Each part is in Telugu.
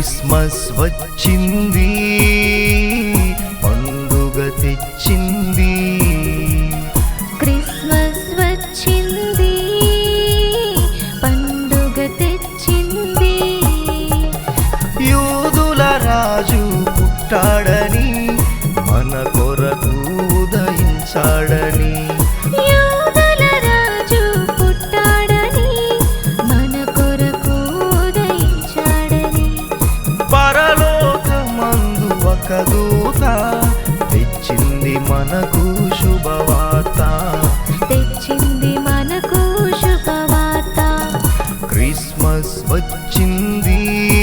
క్రిస్మస్ వచ్చింది పండుగ తెచ్చింది. క్రిస్మస్ వచ్చింది పండుగ తెచ్చింది. యూదుల రాజు పుట్టాడని మన కొరకు ఉదయించాడని పరలోకమందు ఒక దూత తెచ్చింది మనకు శుభవార్త. తెచ్చింది మనకు శుభవార్త. క్రిస్మస్ వచ్చింది.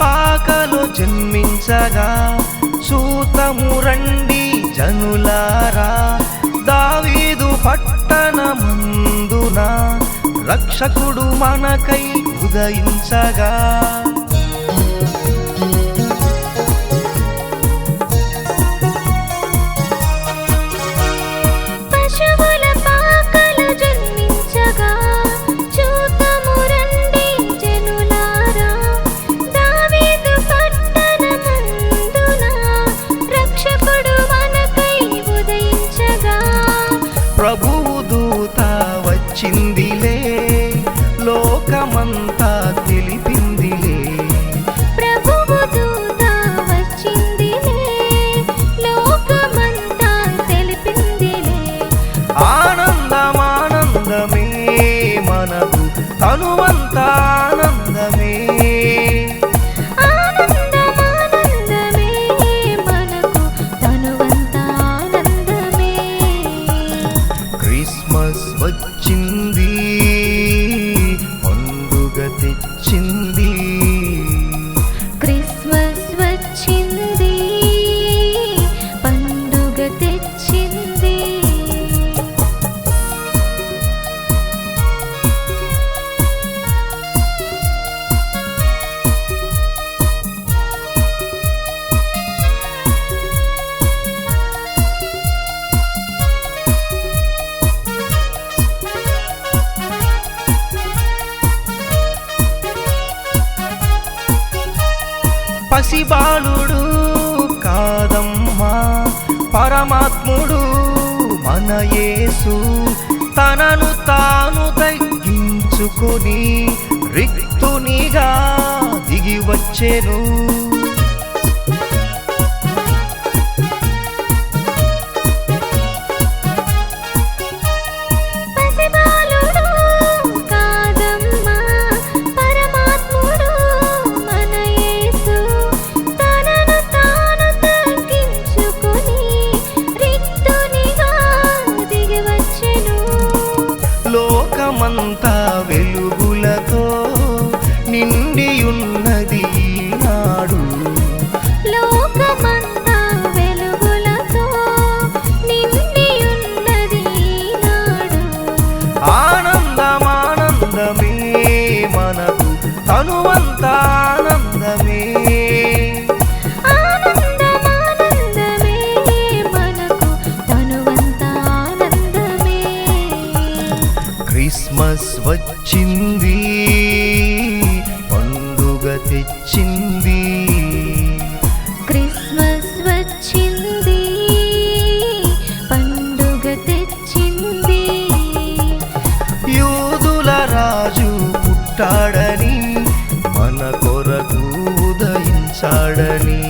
పాకలు జన్మించగా సూతము రండి జనులారా. దావీదు పట్టణమందున రక్షకుడు మనకై ఉదయించగా. వచ్చిందిలే లోకమంద పసిబాలుడు కాదమ్మా పరమాత్ముడు మన యేసు. తనను తాను తగ్గించుకొని రిక్తునిగా దిగి వచ్చెను. সন্তান తెచ్చింది క్రిస్మస్ వచ్చింది పండుగ తెచ్చింది. యూదుల రాజు పుట్టాడని మన కొరకు ఉదయించాడని.